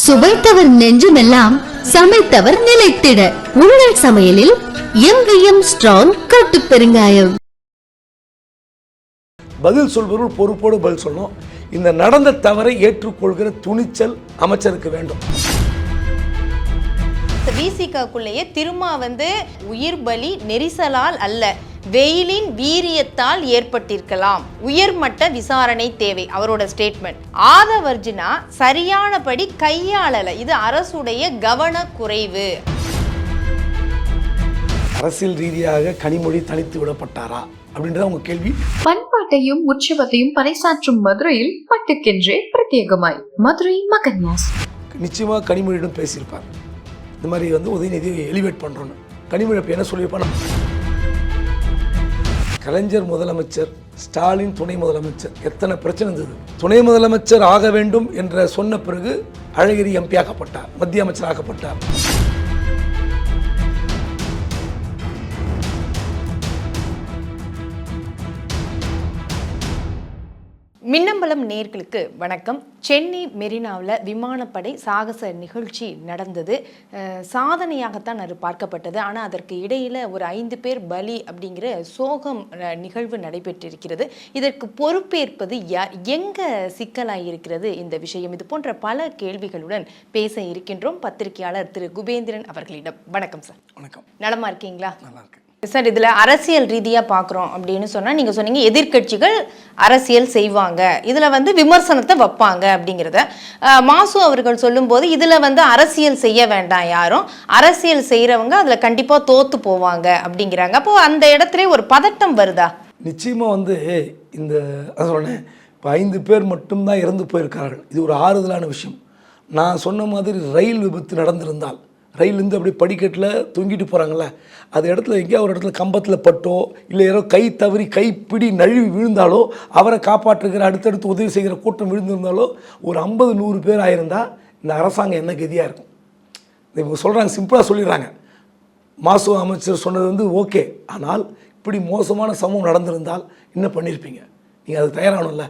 சுவைத்தவர் நெஞ்சுமெல்லாம் சமைத்தவர் நிலைத்திட. உங்கள் சமையலில் எங்கேயும் ஸ்ட்ராங் கட்டு பெருங்காயம். பதில் சொல்பவர்கள் பொறுப்போடு பதில் சொல்லணும். இந்த நடந்த தவறை ஏற்றுக்கொள்கிற துணிச்சல் அமைச்சருக்கு வேண்டும். விசிகாக்குள்ளேயே திருமா வந்து உயிர் பலி நெரிசலால் அல்ல. வெயிலின் வீரியத்தால் ஏற்பட்டிருக்கலாம். உயர்மட்ட விசாரணை தேவை அவரோட ஸ்டேட்மெண்ட் ஆதவர்ஜினா சரியானபடி கையாளல. இது அரசுடைய கவனக்குறைவு அரசியல் ரீதியாக கனிமொழி தனித்து விடப்பட்டாரா? அப்படின்றத உங்க கேள்வி. பண்பாட்டையும் உற்சவத்தையும் பறைசாற்றும் மதுரையில் பட்டுக்கென்றே பிரத்யேகமாய். மதுரை மகன்யாஸ் நிச்சயமா கனிமொழியிடம் பேசியிருப்பார். இந்த மாதிரி வந்து உதயநிதியை எலிவேட் பண்றோன்னு கனிமொழி அப்ப என்ன சொல்லியிருப்பார் கலைஞர் முதலமைச்சர் ஸ்டாலின் துணை முதலமைச்சர். எத்தனை பிரச்சனை இருந்தது? துணை முதலமைச்சர் ஆக வேண்டும் என்ற சொன்ன பிறகு அழகிரி எம்பி ஆக்கப்பட்டார் மத்திய அமைச்சர் ஆக்கப்பட்டார் மின்னம்பலம் நேர்களுக்கு வணக்கம். சென்னை மெரினாவில் விமானப்படை சாகச நிகழ்ச்சி நடந்தது. சாதனையாகத்தான் அது பார்க்கப்பட்டது. ஆனால் அதற்கு இடையில் ஒரு ஐந்து பேர் பலி அப்படிங்கிற சோகம் நிகழ்வு நடைபெற்றிருக்கிறது. இதற்கு பொறுப்பேற்பது எங்கே சிக்கலாக இருக்கிறது இந்த விஷயம்? இது போன்ற பல கேள்விகளுடன் பேச இருக்கின்றோம் பத்திரிகையாளர் திரு. குபேந்திரன் அவர்களிடம். வணக்கம் சார். வணக்கம். நலமா இருக்கீங்களா? நல்லா இருக்கு சார் இதில் அரசியல் ரீதியாக பார்க்குறோம் அப்படின்னு சொன்னால் நீங்கள் சொன்னீங்க எதிர்க்கட்சிகள் அரசியல் செய்வாங்க. இதில் வந்து விமர்சனத்தை வைப்பாங்க அப்படிங்கிறத. மாசு அவர்கள் சொல்லும்போது இதில் வந்து அரசியல் செய்ய வேண்டாம் யாரும். அரசியல் செய்கிறவங்க அதில் கண்டிப்பாக தோற்று போவாங்க அப்படிங்கிறாங்க. அப்போது அந்த இடத்துல ஒரு பதட்டம் வருதா? நிச்சயமாக வந்து இந்த சொன்னேன் இப்போ ஐந்து பேர் மட்டும்தான் இறந்து போயிருக்கிறார்கள். இது ஒரு ஆறுதலான விஷயம். நான் சொன்ன மாதிரி ரயில் விபத்து நடந்திருந்தால் ரயிலேருந்து அப்படியே படிக்கட்டில் தொங்கிட்டு போகிறாங்கல்ல அது இடத்துல எங்கேயா ஒரு இடத்துல கம்பத்தில் பட்டோ இல்லை யாரோ கை தவறி கைப்பிடி நழுவி விழுந்தாலோ அவரை காப்பாற்றுகிற அடுத்தடுத்து உதவி செய்கிற கூட்டம் விழுந்திருந்தாலோ ஒரு ஐம்பது நூறு பேர் ஆயிருந்தால் இந்த அரசாங்கம் என்ன கதியாக இருக்கும்? இவங்க சொல்கிறாங்க சிம்பிளாக சொல்லிடுறாங்க. மாசு அமைச்சர் சொன்னது வந்து ஓகே. ஆனால் இப்படி மோசமான சம்பவம் நடந்திருந்தால் என்ன பண்ணியிருப்பீங்க? நீங்கள் அதுக்கு தயாராகணும்ல.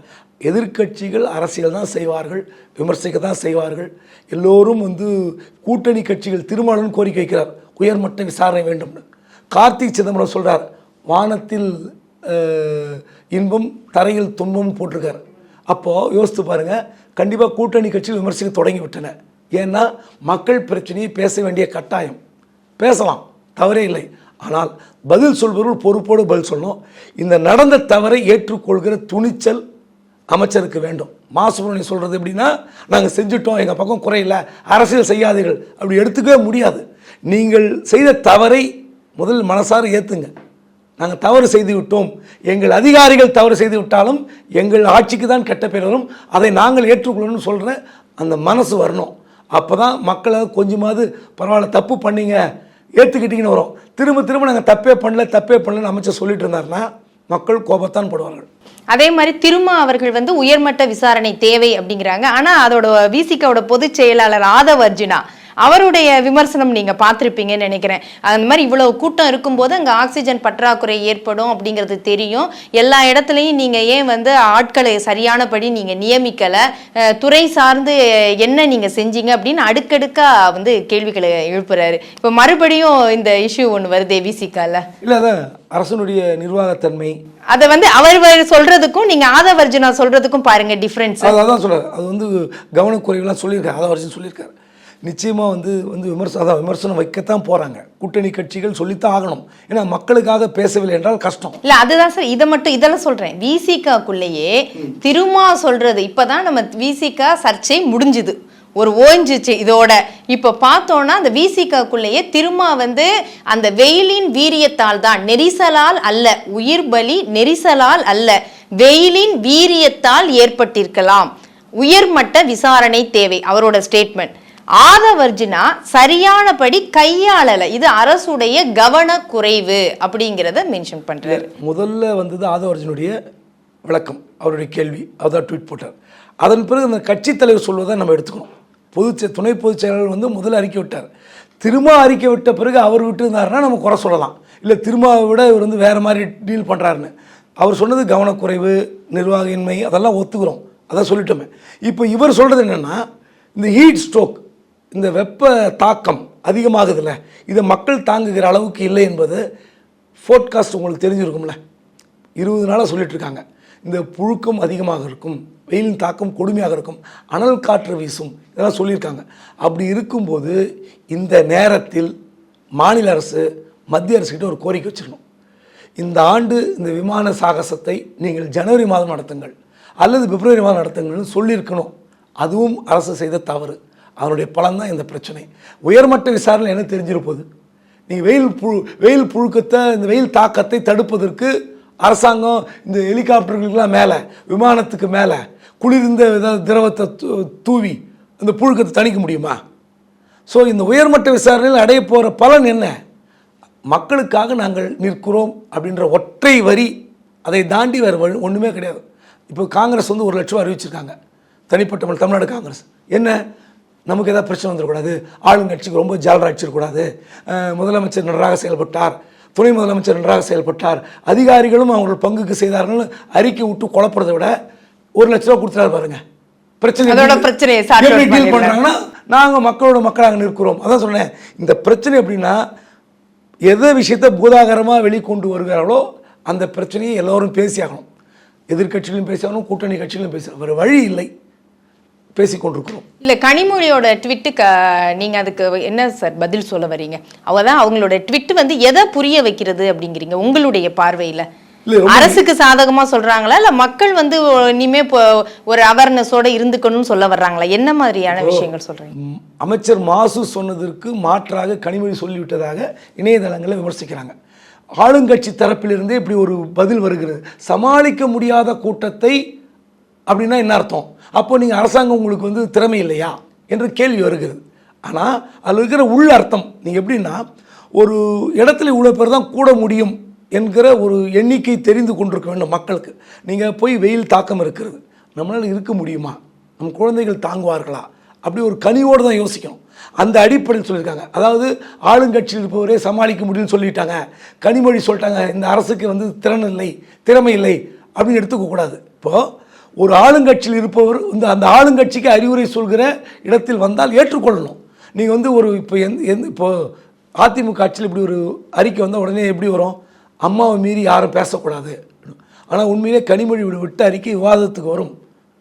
எதிர்க்கட்சிகள் அரசியல் தான் செய்வார்கள் விமர்சிக்க தான் செய்வார்கள். எல்லோரும் வந்து கூட்டணி கட்சிகள் திருமணம் கோரிக்கை வைக்கிறார் உயர்மட்ட விசாரணை வேண்டும்னு கார்த்திக் சிதம்பரம் சொல்கிறார் வானத்தில் இன்பம் தரையில் துன்பம் போட்டிருக்கார். அப்போது யோசித்து பாருங்க கண்டிப்பாக கூட்டணி கட்சிகள் விமர்சிக்க தொடங்கி விட்டன ஏன்னா மக்கள் பிரச்சனையை பேச வேண்டிய கட்டாயம். பேசலாம் தவறே இல்லை. ஆனால் பதில் சொல்பவர்கள் பொறுப்போடு பதில் சொல்லணும். இந்த நடந்த தவறை ஏற்றுக்கொள்கிற துணிச்சல் அமைச்சருக்கு வேண்டும். மாசுப்ரமணியம் சொல்கிறது எப்படின்னா நாங்கள் செஞ்சுட்டோம் எங்கள் பக்கம் குறையில அரசியல் செய்யாதீர்கள். அப்படி எடுத்துக்கவே முடியாது. நீங்கள் செய்த தவறை முதல் மனசார ஏற்றுங்க நாங்கள் தவறு செய்து விட்டோம். எங்கள் அதிகாரிகள் தவறு செய்து விட்டாலும் எங்கள் ஆட்சிக்கு தான் கெட்ட பேர் வரும். அதை நாங்கள் ஏற்றுக்கொள்ளணும்னு சொல்கிற அந்த மனசு வரணும். அப்போ தான் மக்களை கொஞ்சமாவது பரவாயில்ல தப்பு பண்ணிங்க ஏற்றுக்கிட்டீங்கன்னு வரும். திரும்ப திரும்ப நாங்கள் தப்பே பண்ணல தப்பே பண்ணலன்னு அமைச்சர் சொல்லிட்டு இருந்தாருன்னா மக்கள் கோபத்தான் படுவார்கள். அதே மாதிரி திருமா அவர்கள் வந்து உயர்மட்ட விசாரணை தேவை அப்படிங்கிறாங்க. ஆனா அதோட விசிகாவோட பொதுச் செயலாளர் ஆதவ் அர்ஜுனா அவருடைய விமர்சனம் நீங்க பார்த்திருப்பீங்கன்னு நினைக்கிறேன். அந்த மாதிரி இவ்வளவு கூட்டம் இருக்கும்போது அங்க ஆக்சிஜன் பற்றாக்குறை ஏற்படும் அப்படிங்கிறது தெரியும். எல்லா இடத்துலையும் நீங்க ஏன் வந்து ஆட்களை சரியானபடி நீங்க நியமிக்கல? துறை சார்ந்து என்ன நீங்க செஞ்சீங்க அப்படின்னு அடுக்கடுக்கா வந்து கேள்விகளை எழுப்புறாரு. இப்போ மறுபடியும் இந்த இஷ்யூ ஒன்று வருதே விசிகால இல்லை அதான் அரசனுடைய நிர்வாகத்தன்மை. அதை வந்து அவர் சொல்றதுக்கும் நீங்க ஆதவர்ஜுனா சொல்றதுக்கும் பாருங்க டிஃபரன்ஸ் அது அதான் சொல்கிறார் அது வந்து கவனக்குறைவுலாம் சொல்லியிருக்காரு. வருஷம் சொல்லியிருக்காரு. நிச்சயமாக வந்து வந்து விமர்சனம் அதான் விமர்சனம் வைக்கத்தான் போகிறாங்க கூட்டணி கட்சிகள் சொல்லித்தான் ஆகணும். ஏன்னா மக்களுக்காக பேசவில்லை என்றால் கஷ்டம். இல்ல அதுதான் சார் இதை மட்டும் இதெல்லாம் சொல்றேன். விசிகாக்குள்ளேயே திருமா சொல்றது இப்பதான் நம்ம விசிகா சர்ச்சை முடிஞ்சுது. ஒரு ஓஞ்சிச்சு இதோட. இப்ப பார்த்தோம்னா அந்த விசிகாக்குள்ளேயே திருமா வந்து அந்த வெயிலின் வீரியத்தால் தான் நெரிசலால் அல்ல உயிர் பலி நெரிசலால் அல்ல வெயிலின் வீரியத்தால் ஏற்பட்டிருக்கலாம். உயர்மட்ட விசாரணை தேவை அவரோட ஸ்டேட்மெண்ட் ஆதவர்ஜினா சரியானபடி கையாளல. இது அரசுடைய கவனக்குறைவு அப்படிங்கிறத மென்ஷன் பண்ணுறாரு முதல்ல வந்தது ஆதவர்ஜினுடைய விளக்கம். அவருடைய கேள்வி. அவர் ட்வீட் போட்டார். அதன் பிறகு அந்த கட்சித் தலைவர் சொல்வதை நம்ம எடுத்துக்கணும். பொதுச் துணை பொதுச் செயலாளர் வந்து முதல்ல அறிக்கை விட்டார். திரும்ப அறிக்கை விட்ட பிறகு அவர் விட்டு இருந்தாருன்னா நம்ம குறை சொல்லலாம். இல்லை திருமாவை விட இவர் வந்து வேறு மாதிரி டீல் பண்ணுறாருன்னு அவர் சொன்னது கவனக்குறைவு நிர்வாக இன்மை அதெல்லாம் ஒத்துக்கிறோம். அதான் சொல்லிட்டோமே. இப்போ இவர் சொல்கிறது என்னென்னா இந்த ஹீட் ஸ்ட்ரோக் இந்த வெப்ப தாக்கம் அதிகமாகுதுல்ல. இதை மக்கள் தாங்குகிற அளவுக்கு இல்லை என்பது ஃபோட்காஸ்ட் உங்களுக்கு தெரிஞ்சிருக்கும்ல. இருபது நாளாக சொல்லிகிட்ருக்காங்க இந்த புழுக்கம் அதிகமாக இருக்கும் வெயிலின் தாக்கம் கொடுமையாக இருக்கும் அனல் காற்று வீசும் இதெல்லாம் சொல்லியிருக்காங்க. அப்படி இருக்கும்போது இந்த நேரத்தில் மாநில அரசு மத்திய அரசுக்கிட்ட ஒரு கோரிக்கை வச்சிடணும் இந்த ஆண்டு இந்த விமான சாகசத்தை நீங்கள் ஜனவரி மாதம் நடத்துங்கள் அல்லது பிப்ரவரி மாதம் நடத்துங்கள்னு சொல்லியிருக்கணும். அதுவும் அரசு செய்த தவறு. அதனுடைய பலன் தான் இந்த பிரச்சனை. உயர்மட்ட விசாரணை என்ன தெரிஞ்சிருப்பது நீங்கள் வெயில் புழு வெயில் புழுக்கத்தை இந்த வெயில் தாக்கத்தை தடுப்பதற்கு அரசாங்கம் இந்த ஹெலிகாப்டர்களுக்கெல்லாம் மேலே விமானத்துக்கு மேலே குளிர்ந்த திரவத்தை தூ- தூவி அந்த புழுக்கத்தை தணிக்க முடியுமா? ஸோ இந்த உயர்மட்ட விசாரணையில் அடைய போகிற பலன் என்ன? மக்களுக்காக நாங்கள் நிற்கிறோம் அப்படின்ற ஒற்றை வரி அதை தாண்டி வேறு வழி ஒன்றுமே கிடையாது. இப்போ காங்கிரஸ் வந்து ஒரு லட்சம் அறிவிச்சிருக்காங்க. தனிப்பட்ட தமிழ்நாடு காங்கிரஸ். என்ன? நமக்கு ஏதாவது பிரச்சனை வந்துடக்கூடாது. ஆளுங்கட்சிக்கு ரொம்ப ஜாலரா அடிச்சிடக்கூடாது. அஹ் முதலமைச்சர் நன்றாக செயல்பட்டார். துணை முதலமைச்சர் நன்றாக செயல்பட்டார். அதிகாரிகளும் அவர்கள் பங்குக்கு செய்தார்கள்னு அறிக்கை விட்டு குழப்பறதை விட ஒரு லட்ச ரூபா கொடுத்துறாரு பாருங்க. பிரச்சனை பிரச்சனையை. பண்றாங்கன்னா நாங்கள் மக்களோட மக்களாக நிற்கிறோம். அதான் சொன்னேன். இந்த பிரச்சனை எப்படின்னா எதை விஷயத்தை பூதாகரமாக வெளிக்கொண்டு வருகிறார்களோ அந்த பிரச்சனையை எல்லோரும் பேசியாகணும். எதிர்க்கட்சிகளும் பேசியாகணும் கூட்டணி கட்சிகளும் பேசணும் வேறு வழி இல்லை. பேசிக்கொண்டிருக்கிறோம். இல்ல கனிமொழியோட ட்விட்டுக்கு நீங்க அதுக்கு என்ன சார் பதில் சொல்ல வர்றீங்க? அவ தான் அவங்களோட ட்விட் வந்து எதை புரிய வைக்கிறது அப்படிங்கிறீங்க உங்களுடைய பார்வையில? அரசுக்கு சாதகமா சொல்றாங்களா? இல்ல மக்கள் வந்து இனிமே இப்போ ஒரு அவேர்னஸோட இருந்துக்கணும்னு சொல்ல வர்றாங்களா? என்ன மாதிரியான விஷயங்கள் சொல்றீங்க? அமைச்சர் மாசு சொன்னதற்கு மாற்றாக கனிமொழி சொல்லிவிட்டதாக இணையதளங்களை விமர்சிக்கிறாங்க. ஆளுங்கட்சி தரப்பிலிருந்தே இப்படி ஒரு பதில் வருகிறது. சமாளிக்க முடியாத கூட்டத்தை அப்படின்னா என்ன அர்த்தம்? அப்போ நீங்கள் அரசாங்கம் உங்களுக்கு வந்து திறமை இல்லையா என்ற கேள்வி வருகிறது. ஆனால் அதில் இருக்கிற உள் அர்த்தம் நீங்கள் எப்படின்னா ஒரு இடத்துல இவ்வளோ பேர் தான் கூட முடியும் என்கிற ஒரு எண்ணிக்கை தெரிந்து கொண்டிருக்க வேண்டும் மக்களுக்கு. நீங்கள் போய் வெயில் தாக்கம் இருக்கிறது. நம்மளால் இருக்க முடியுமா? நம் குழந்தைகள் தாங்குவார்களா? அப்படி ஒரு கனிவோடு தான் யோசிக்கணும். அந்த அடிப்படையில் சொல்லியிருக்காங்க. அதாவது ஆளுங்கட்சியில் இருப்பவரே சமாளிக்க முடியும்னு சொல்லிட்டாங்க. கனிமொழி சொல்லிட்டாங்க இந்த அரசுக்கு வந்து திறன் இல்லை திறமை இல்லை அப்படின்னு எடுத்துக்கக்கூடாது இப்போது ஒரு ஆளுங்கட்சியில் இருப்பவர் இந்த அந்த ஆளுங்கட்சிக்கு அறிவுரை சொல்கிற இடத்தில் வந்தால் ஏற்றுக்கொள்ளணும். நீங்கள் வந்து ஒரு இப்போ எந்த எந்த இப்போ அதிமுக ஆட்சியில் இப்படி ஒரு அறிக்கை வந்தால் உடனே எப்படி வரும்? அம்மாவை மீறி யாரும் பேசக்கூடாது. ஆனால் உண்மையிலே கனிமொழி விட விட்ட அறிக்கை விவாதத்துக்கு வரும்.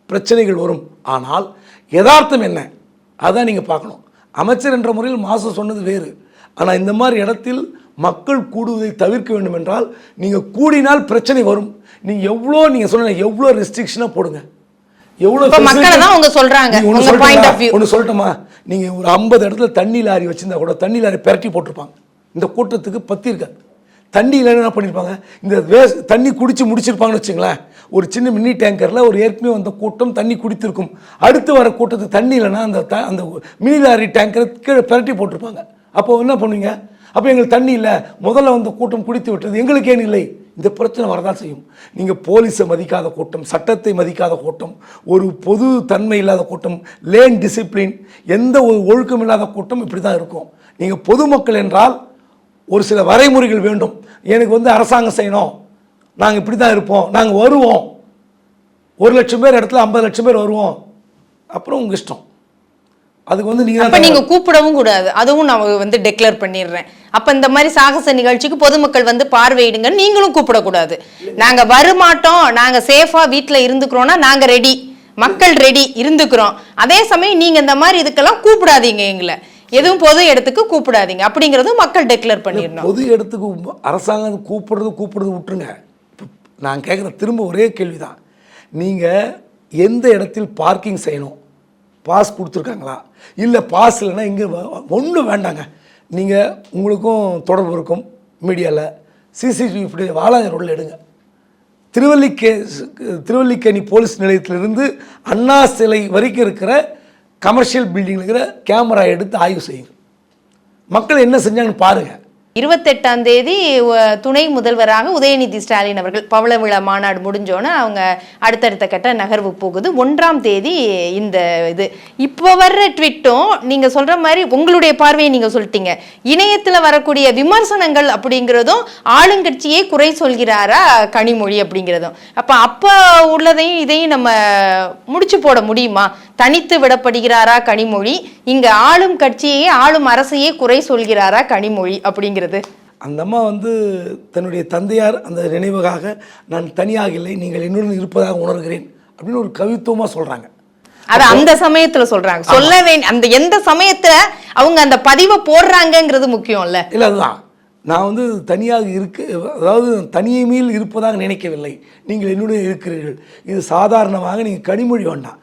பிரச்சனைகள் வரும். ஆனால் யதார்த்தம் என்ன? அதான் நீங்கள் பார்க்கணும். அமைச்சர் என்ற முறையில் மாசு சொன்னது வேறு. ஆனால் இந்த மாதிரி இடத்தில் மக்கள் கூடுவதை தவிர்க்க வேண்டும் என்றால் நீங்கள் கூடினால் பிரச்சனை வரும். நீங்கள் எவ்வளோ நீங்கள் சொன்ன எவ்வளோ ரெஸ்ட்ரிக்ஷனாக போடுங்க. எவ்வளோ மக்களை தான் அவங்க உங்க point சொல்லட்டுமா? நீங்கள் ஒரு ஐம்பது இடத்துல தண்ணி லாரி வச்சிருந்தா கூட தண்ணி லாரி பெரட்டி போட்டிருப்பாங்க. இந்த கூட்டத்துக்கு பத்தி இருக்காது தண்ணி இல்லைன்னா என்ன பண்ணியிருப்பாங்க இந்த வேஸ்ட் தண்ணி குடிச்சு முடிச்சிருப்பாங்கன்னு வச்சுங்களேன் ஒரு சின்ன மினி டேங்கரில் ஒரு ஏற்கனவே வந்த கூட்டம் தண்ணி குடித்திருக்கும். அடுத்து வர கூட்டத்துக்கு தண்ணி இல்லைன்னா அந்த த அந்த மினி லாரி டேங்கரை கீழே பெரட்டி போட்டிருப்பாங்க. அப்போ என்ன பண்ணுவீங்க? அப்போ எங்களுக்கு தண்ணி இல்லை. முதல்ல வந்த கூட்டம் குடித்து விட்டது எங்களுக்கு ஏன் இல்லை? இந்த பிரச்சனை வரதான் செய்யும். நீங்கள் போலீஸை மதிக்காத கூட்டம் சட்டத்தை மதிக்காத கூட்டம் ஒரு பொது தன்மை இல்லாத கூட்டம் லேன் டிசிப்ளின் எந்த ஒரு ஒழுக்கம் இல்லாத கூட்டம் இப்படி தான் இருக்கும். நீங்கள் பொதுமக்கள் என்றால் ஒரு சில வரைமுறைகள் வேண்டும். எனக்கு வந்து அரசாங்கம் செய்யணும். நாங்கள் இப்படி தான் இருப்போம். நாங்கள் வருவோம். ஒரு லட்சம் பேர் இடத்துல ஐம்பது லட்சம் பேர் வருவோம். அப்புறம் உங்கள் இஷ்டம். அதுக்கு வந்து நீங்கள் நீங்க கூப்பிடவும் கூடாது. அதுவும் நான் வந்து டெக்ளேர் பண்ணிடுறேன். அப்ப இந்த மாதிரி சாகச நிகழ்ச்சிக்கு பொதுமக்கள் வந்து பார்வையிடுங்க நீங்களும் கூப்பிடக்கூடாது. நாங்க வரமாட்டோம் நாங்க சேஃபா வீட்ல இருந்துக்கிறோம்னா நாங்க ரெடி மக்கள் ரெடி இருந்துக்கிறோம். அதே சமயம் நீங்க இந்த மாதிரி இதுக்கெல்லாம் கூப்பிடாதீங்க எங்களை. எதுவும் பொது இடத்துக்கு கூப்பிடாதீங்க. அப்படிங்கறதும் மக்கள் டெக்ளேர் பண்ணிடணும். பொது இடத்துக்கு அரசாங்கம் கூப்பிடுறது கூப்பிடுறது விட்டுருங்க. நான் கேட்குற திரும்ப ஒரே கேள்வி தான் நீங்கள் எந்த இடத்தில் பார்க்கிங் செய்யணும்? பாஸ் கொடுத்துருக்காங்களா? இல்லை பாஸ் இல்லைன்னா இங்கே ஒன்றும் வேண்டாங்க. நீங்கள் உங்களுக்கும் தொடர்பு இருக்கும் மீடியாவில் சிசிடிவி ஃபுட்டேஜ் வாலாஜர் ரோட்டில் எடுங்க. திருவல்லிக்கே திருவல்லிக்கேணி போலீஸ் நிலையத்திலிருந்து அண்ணா சிலை வரைக்கும் இருக்கிற கமர்ஷியல் பில்டிங்கில் இருக்கிற கேமரா எடுத்து ஆய்வு செய்யுங்க. மக்கள் என்ன செஞ்சாங்கன்னு பாருங்கள் இருபத்தெட்டாம் தேதி துணை முதல்வராக உதயநிதி ஸ்டாலின் அவர்கள் பவள விழா மாநாடு முடிஞ்சோன்னே அவங்க அடுத்தடுத்த கட்ட நகர்வு போகுது. ஒன்றாம் தேதி இந்த இது. இப்போ வர்ற ட்விட்டும் நீங்கள் சொல்கிற மாதிரி உங்களுடைய பார்வையை நீங்கள் சொல்லிட்டீங்க. இணையத்தில் வரக்கூடிய விமர்சனங்கள் அப்படிங்கிறதும் ஆளுங்கட்சியே குறை சொல்கிறாரா கனிமொழி அப்படிங்கிறதும். அப்போ அப்போ உள்ளதையும் இதையும் நம்ம முடிச்சு போட முடியுமா? தனித்து விடப்படுகிறாரா கனிமொழி? இங்க ஆளும் கட்சியையே ஆளும் அரசையே குறை சொல்கிறாரா கனிமொழி அப்படிங்கிறது. அந்த அம்மா வந்து தன்னுடைய தந்தையார் அந்த நினைவுக்காக நான் தனியாக இல்லை நீங்கள் என்னுடன் இருப்பதாக உணர்கிறேன் அப்படின்னு ஒரு கவித்துவமாக சொல்கிறாங்க அது அந்த சமயத்துல சொல்றாங்க. சொல்ல வேண்டிய அந்த எந்த சமயத்துல அவங்க அந்த பதிவை போடுறாங்கங்கிறது முக்கியம்ல. இல்லை அதுதான். நான் வந்து தனியாக இருக்க அதாவது தனிமையில் இருப்பதாக நினைக்கவில்லை. நீங்கள் என்னுடன் இருக்கிறீர்கள். இது சாதாரணமாக நீங்கள் கனிமொழி வேண்டாம்.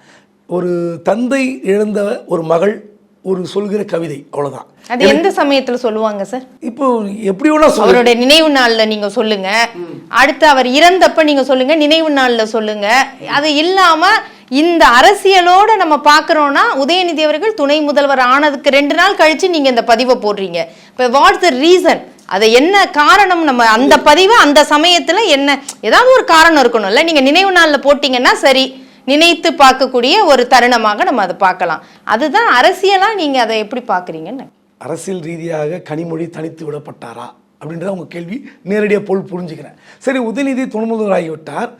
ஒரு தந்தை இழந்த ஒரு மகள் ஒரு சொல்கிற கவிதை அவ்வளவுதான். அது எந்த சமயத்துல சொல்லுவாங்க சார்? இப்போ எப்படி வேணா அவருடைய நினைவு நாள்ல நீங்க சொல்லுங்க. அடுத்து அவர் இறந்தப்ப நீங்க சொல்லுங்க நினைவு நாள்ல சொல்லுங்க. அது இல்லாம இந்த அரசியலோட நம்ம பாக்குறோம்னா உதயநிதி அவர்கள் துணை முதல்வர் ஆனதுக்கு ரெண்டு நாள் கழிச்சு நீங்க இந்த பதிவை போடுறீங்க. இப்ப வாட்ஸ் த ரீசன் அது என்ன காரணம்? நம்ம அந்த பதிவு அந்த சமயத்துல என்ன? ஏதாவது ஒரு காரணம் இருக்கணும்ல. நீங்க நினைவு நாள்ல போட்டீங்கன்னா சரி. நினைத்து பார்க்கக்கூடிய ஒரு தருணமாக நம்ம அதை பார்க்கலாம். அதுதான் அரசியலாக நீங்கள் அதை எப்படி பார்க்குறீங்கன்னு? அரசியல் ரீதியாக கனிமொழி தனித்து விடப்பட்டாரா? அப்படின்றத உங்கள் கேள்வி நேரடியாக பொருள் புரிஞ்சுக்கிறேன். சரி உதயநிதி துணைமுதல்வர் ஆகிவிட்டார்.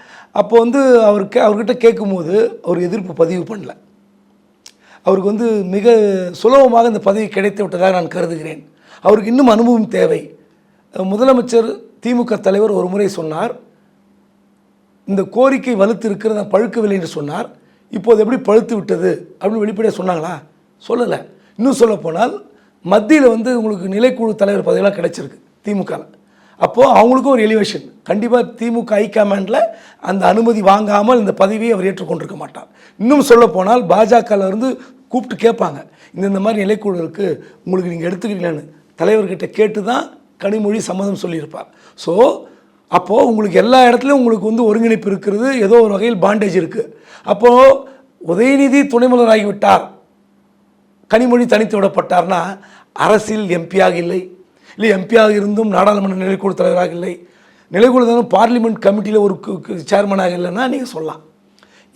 அப்போ வந்து அவருக்கு அவர்கிட்ட கேட்கும்போது அவர் எதிர்ப்பு பதிவு பண்ணல. அவருக்கு வந்து மிக சுலபமாக இந்த பதவி கிடைத்து விட்டதாக நான் கருதுகிறேன். அவருக்கு இன்னும் அனுபவம் தேவை. முதலமைச்சர் திமுக தலைவர் ஒரு முறை சொன்னார். இந்த கோரிக்கை வலுத்து இருக்கிறத பழுக்கவில்லை என்று சொன்னார். இப்போது எப்படி பழுத்து விட்டது அப்படின்னு வெளிப்படையாக சொன்னாங்களா? சொல்லலை. இன்னும் சொல்லப்போனால் மத்தியில் வந்து உங்களுக்கு நிலைக்குழு தலைவர் பதவியெல்லாம் கிடச்சிருக்கு திமுகவில் அப்போது அவங்களுக்கும் ஒரு எலிவேஷன் கண்டிப்பாக திமுக ஹைகமாண்டில் அந்த அனுமதி வாங்காமல் இந்த பதவியை அவர் ஏற்றுக்கொண்டிருக்க மாட்டார். இன்னும் சொல்ல போனால் பாஜகவில் இருந்து கூப்பிட்டு கேட்பாங்க இந்த இந்த மாதிரி நிலைக்குழு இருக்குது உங்களுக்கு நீங்கள் எடுத்துக்கிறீங்களான்னு தலைவர்கிட்ட கேட்டு தான் கனிமொழி சம்மதம் சொல்லியிருப்பார். ஸோ அப்போது உங்களுக்கு எல்லா இடத்துலையும் உங்களுக்கு வந்து ஒருங்கிணைப்பு இருக்கிறது. ஏதோ ஒரு வகையில் பாண்டேஜ் இருக்குது அப்போது உதயநிதி துணைமுதலராகிவிட்டார் கனிமொழி தனித்து விடப்பட்டார்னா அரசியல் எம்பியாக இல்லை. இல்லை எம்பியாக இருந்தும் நாடாளுமன்ற நிலைக்குழு தலைவராக இல்லை. நிலைக்குழு தலைவர் பார்லிமெண்ட் கமிட்டியில் ஒரு சேர்மனாக இல்லைன்னா நீங்கள் சொல்லலாம்.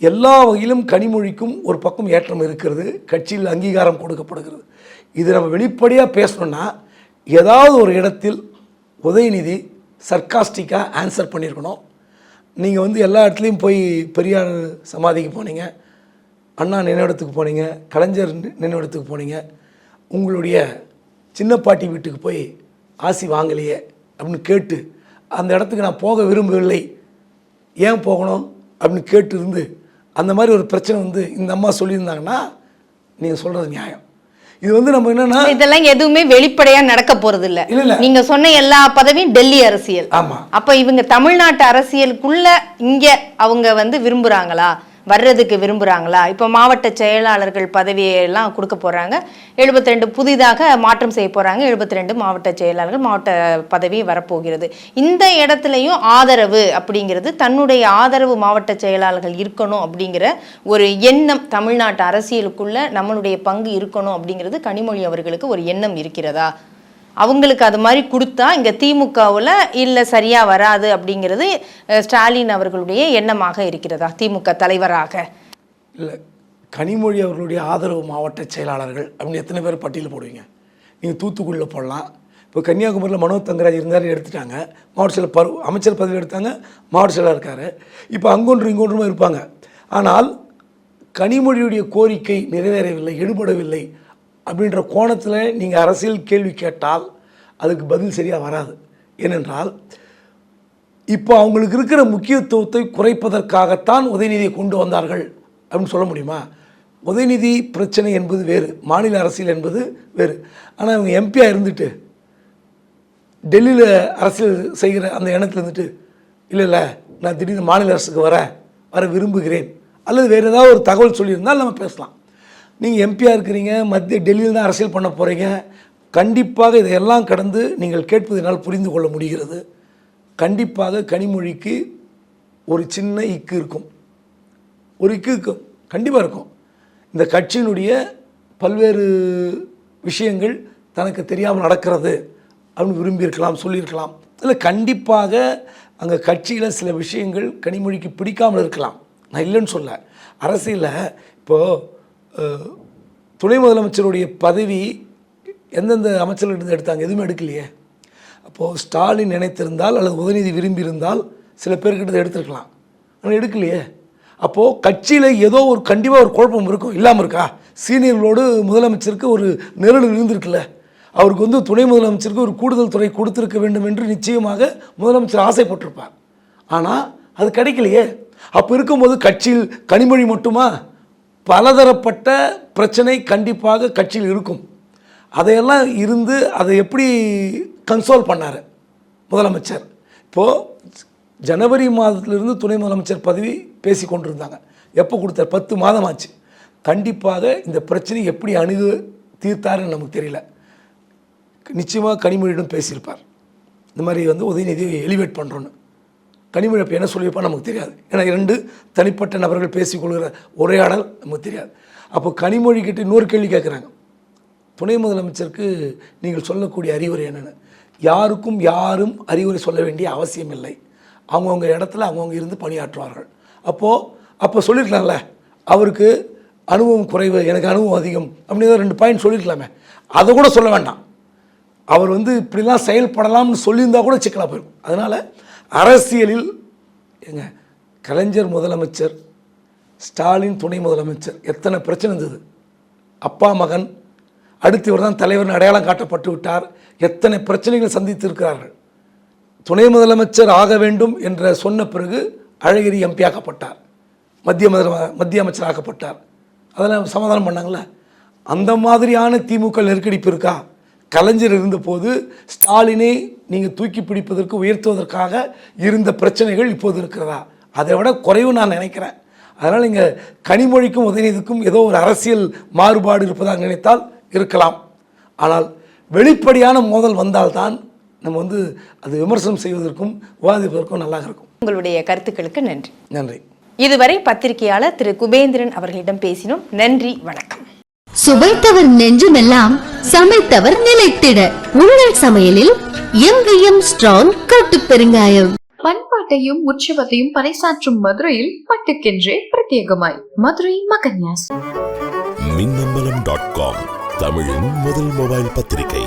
எல்லா வகையிலும் கனிமொழிக்கும் ஒரு பக்கம் ஏற்றம் இருக்கிறது. கட்சியில் அங்கீகாரம் கொடுக்கப்படுகிறது. இது நம்ம வெளிப்படையாக பேசணும்னா ஏதாவது ஒரு இடத்தில் உதயநிதி சர்க்காஸ்டிக்காக ஆன்சர் பண்ணியிருக்கணும் நீங்கள் வந்து எல்லா இடத்துலையும் போய் பெரியார் சமாதிக்கு போனீங்க. அண்ணா நினைவிடத்துக்கு போனீங்க. கலைஞர் நினைவிடத்துக்கு போனீங்க. உங்களுடைய சின்ன பாட்டி வீட்டுக்கு போய் ஆசி வாங்கலையே அப்படின்னு கேட்டு அந்த இடத்துக்கு நான் போக விரும்பவில்லை. ஏன் போகணும் அப்படின்னு கேட்டு இருந்து அந்த மாதிரி ஒரு பிரச்சனை வந்து இந்த அம்மா சொல்லியிருந்தாங்கன்னா நீங்கள் சொல்கிறது நியாயம். இது வந்து நம்ம என்னென்னா இதெல்லாம் எதுவுமே வெளிப்படையா நடக்க போறது இல்ல. நீங்க சொன்ன எல்லா பதவியும் டெல்லி அரசியல். ஆமாம் அப்ப இவங்க தமிழ்நாட்டு அரசியலுக்குள்ள இங்க அவங்க வந்து விரும்புறாங்களா? வர்றதுக்கு விரும்புகிறாங்களா இப்போ மாவட்ட செயலாளர்கள் பதவியெல்லாம் கொடுக்க போகிறாங்க எழுபத்தி ரெண்டு புதிதாக மாற்றம் செய்ய போகிறாங்க எழுபத்தி ரெண்டு மாவட்ட செயலாளர்கள் மாவட்ட பதவி வரப்போகிறது. இந்த இடத்துலையும் ஆதரவு அப்படிங்கிறது தன்னுடைய ஆதரவு மாவட்ட செயலாளர்கள் இருக்கணும் அப்படிங்கிற ஒரு எண்ணம் தமிழ்நாட்டு அரசியலுக்குள்ள நம்மளுடைய பங்கு இருக்கணும் அப்படிங்கிறது கனிமொழி அவர்களுக்கு ஒரு எண்ணம் இருக்கிறதா? அவங்களுக்கு அது மாதிரி கொடுத்தா இங்கே திமுகவில் இல்லை சரியாக வராது அப்படிங்கிறது ஸ்டாலின் அவர்களுடைய எண்ணமாக இருக்கிறதா திமுக தலைவராக? இல்லை கனிமொழி அவர்களுடைய ஆதரவு மாவட்ட செயலாளர்கள் அப்படின்னு எத்தனை பேர் பட்டியல் போடுவீங்க? நீங்கள் தூத்துக்குடியில் போடலாம். இப்போ கன்னியாகுமரியில் மனோ தங்கராஜ் இருந்தார் எடுத்துட்டாங்க. மாவட்ட செயலர் பரு அமைச்சர் பதவி எடுத்தாங்க மாவட்ட செயலாளர் இருக்கார். இப்போ அங்கொன்று இங்கொன்றுமா இருப்பாங்க. ஆனால் கனிமொழியுடைய கோரிக்கை நிறைவேறவில்லை எடுபடவில்லை. அப்படின்ற கோணத்தில் நீங்கள் அரசியல் கேள்வி கேட்டால் அதுக்கு பதில் சரியாக வராது. ஏனென்றால் இப்போ அவங்களுக்கு இருக்கிற முக்கியத்துவத்தை குறைப்பதற்காகத்தான் உதயநிதியை கொண்டு வந்தார்கள் அப்படின்னு சொல்ல முடியுமா? உதயநிதி பிரச்சனை என்பது வேறு மாநில அரசியல் என்பது வேறு. ஆனால் அவங்க எம்பியாக இருந்துட்டு டெல்லியில் அரசியல் செய்கிற அந்த எண்ணத்தில் இருந்துட்டு இல்லை இல்லை நான் திடீர்னு மாநில அரசுக்கு வர வர விரும்புகிறேன். அல்லது வேறு ஏதாவது ஒரு தகவல் சொல்லியிருந்தால் நம்ம பேசலாம். நீங்கள் எம்பியாக இருக்கிறீங்க மத்திய டெல்லியில் தான் அரசியல் பண்ண போகிறீங்க கண்டிப்பாக இதையெல்லாம் கடந்து நீங்கள் கேட்பது என்னால் புரிந்து கொள்ள முடிகிறது. கண்டிப்பாக கனிமொழிக்கு ஒரு சின்ன இக்கு இருக்கும். ஒரு இக்கு இருக்கும். கண்டிப்பாக இருக்கும். இந்த கட்சியினுடைய பல்வேறு விஷயங்கள் தனக்கு தெரியாமல் நடக்கிறது அப்படின்னு விரும்பியிருக்கலாம் சொல்லியிருக்கலாம். இல்லை கண்டிப்பாக அங்கே கட்சியில் சில விஷயங்கள் கனிமொழிக்கு பிடிக்காமல் இருக்கலாம். நான் இல்லைன்னு சொல்ல. அரசியலில் இப்போது துணை முதலமைச்சருடைய பதவி எந்தெந்த அமைச்சர்களிருந்து எடுத்தாங்க? எதுவுமே எடுக்கலையே. அப்போது ஸ்டாலின் நினைத்திருந்தால் அல்லது உதயநிதி விரும்பியிருந்தால் சில பேர்கிட்ட எடுத்திருக்கலாம். ஆனால் எடுக்கலையே. அப்போது கட்சியில் ஏதோ ஒரு கண்டிப்பாக ஒரு குழப்பம் இருக்கும் இல்லாமல் இருக்கா? சீனியர்களோடு முதலமைச்சருக்கு ஒரு நெருடல் இருந்திருக்குல்ல அவருக்கு வந்து துணை முதலமைச்சருக்கு ஒரு கூடுதல் துறை கொடுத்துருக்க வேண்டும் என்று நிச்சயமாக முதலமைச்சர் ஆசைப்பட்டிருப்பார். ஆனால் அது கிடைக்கலையே. அப்போ இருக்கும்போது கட்சியில் கனிமொழி மட்டுமா? பலதரப்பட்ட பிரச்சனை கண்டிப்பாக கட்சியில் இருக்கும். அதையெல்லாம் இருந்து அதை எப்படி கன்சோல் பண்ணார் முதலமைச்சர்? இப்போது ஜனவரி மாதத்திலிருந்து துணை முதலமைச்சர் பதவி பேசி கொண்டிருந்தாங்க. எப்போ கொடுத்தார்? பத்து மாதம் ஆச்சு கண்டிப்பாக இந்த பிரச்சனை எப்படி அணுகு தீர்த்தாருன்னு நமக்கு தெரியல. நிச்சயமாக கனிமொழியிடம் பேசியிருப்பார். இந்த மாதிரி வந்து உதயநிதியை எலிவேட் பண்ணுறோன்னு கனிமொழி அப்போ என்ன சொல்லியிருப்பா நமக்கு தெரியாது. ஏன்னா இரண்டு தனிப்பட்ட நபர்கள் பேசிக்கொள்கிற உரையாடல் நமக்கு தெரியாது. அப்போ கனிமொழி கிட்ட இன்னொரு கேள்வி கேட்குறாங்க. துணை முதலமைச்சருக்கு நீங்கள் சொல்லக்கூடிய அறிவுரை என்னென்னு? யாருக்கும் யாரும் அறிவுரை சொல்ல வேண்டிய அவசியம் இல்லை. அவங்கவுங்க இடத்துல அவங்கவுங்க இருந்து பணியாற்றுவார்கள். அப்போது அப்போ சொல்லியிருக்கலாம்ல. அவருக்கு அனுபவம் குறைவு எனக்கு அனுபவம் அதிகம் அப்படின்னு ரெண்டு பாயிண்ட் சொல்லியிருக்கலாமே. அதை கூட சொல்ல வேண்டாம். அவர் வந்து இப்படிலாம் செயல்படலாம்னு சொல்லியிருந்தா கூட சிக்கலாக போயிருக்கும் அதனால் அரசியலில் ஏங்க கலைஞர் முதலமைச்சர் ஸ்டாலின் துணை முதலமைச்சர் எத்தனை பிரச்சனை இருந்தது? அப்பா மகன் அடுத்து இவர் தான் தலைவர்னு அடையாளம் காட்டப்பட்டு விட்டார். எத்தனை பிரச்சனைகளை சந்தித்திருக்கிறார்கள்? துணை முதலமைச்சர் ஆக வேண்டும் என்ற சொன்ன பிறகு அழகிரி எம்பி ஆக்கப்பட்டார். மத்திய முதல மத்திய அமைச்சர் ஆக்கப்பட்டார். அதெல்லாம் சமாதானம் பண்ணாங்களே? அந்த மாதிரியான திமுக நெருக்கடிப்பு இருக்கா? கலைஞர் இருந்தபோது ஸ்டாலினை நீங்கள் தூக்கி பிடிப்பதற்கு உயர்த்துவதற்காக இருந்த பிரச்சனைகள் இப்போது இருக்கிறதா? அதை விட குறைவு நான் நினைக்கிறேன். அதனால் இங்கே கனிமொழிக்கும் உதயநிதிக்கும் ஏதோ ஒரு அரசியல் மாறுபாடு இருப்பதாக நினைத்தால் இருக்கலாம். ஆனால் வெளிப்படையான மோதல் வந்தால்தான் நம்ம வந்து அது விமர்சனம் செய்வதற்கும் விவாதிப்பதற்கும் நல்லா இருக்கும். உங்களுடைய கருத்துக்களுக்கு நன்றி. நன்றி. இதுவரை பத்திரிகையாளர் திரு குபேந்திரன் அவர்களிடம் பேசினோம். நன்றி. வணக்கம். சுவைத்தவர் நெஞ்சுமெல்லாம் சமைத்தவர் நிலைத்திட. உங்கள் சமையலில் எங்கேயும் ஸ்ட்ராங் கட்டு பெருங்காயம். பண்பாட்டையும் உற்சவத்தையும் பறைசாற்றும் மதுரையில் பட்டுக்கென்றே பிரத்யேகமாய். மதுரை மகன்யாஸ். மின்னம்பலம் டாட் காம் தமிழின் முதல் மொபைல் பத்திரிகை.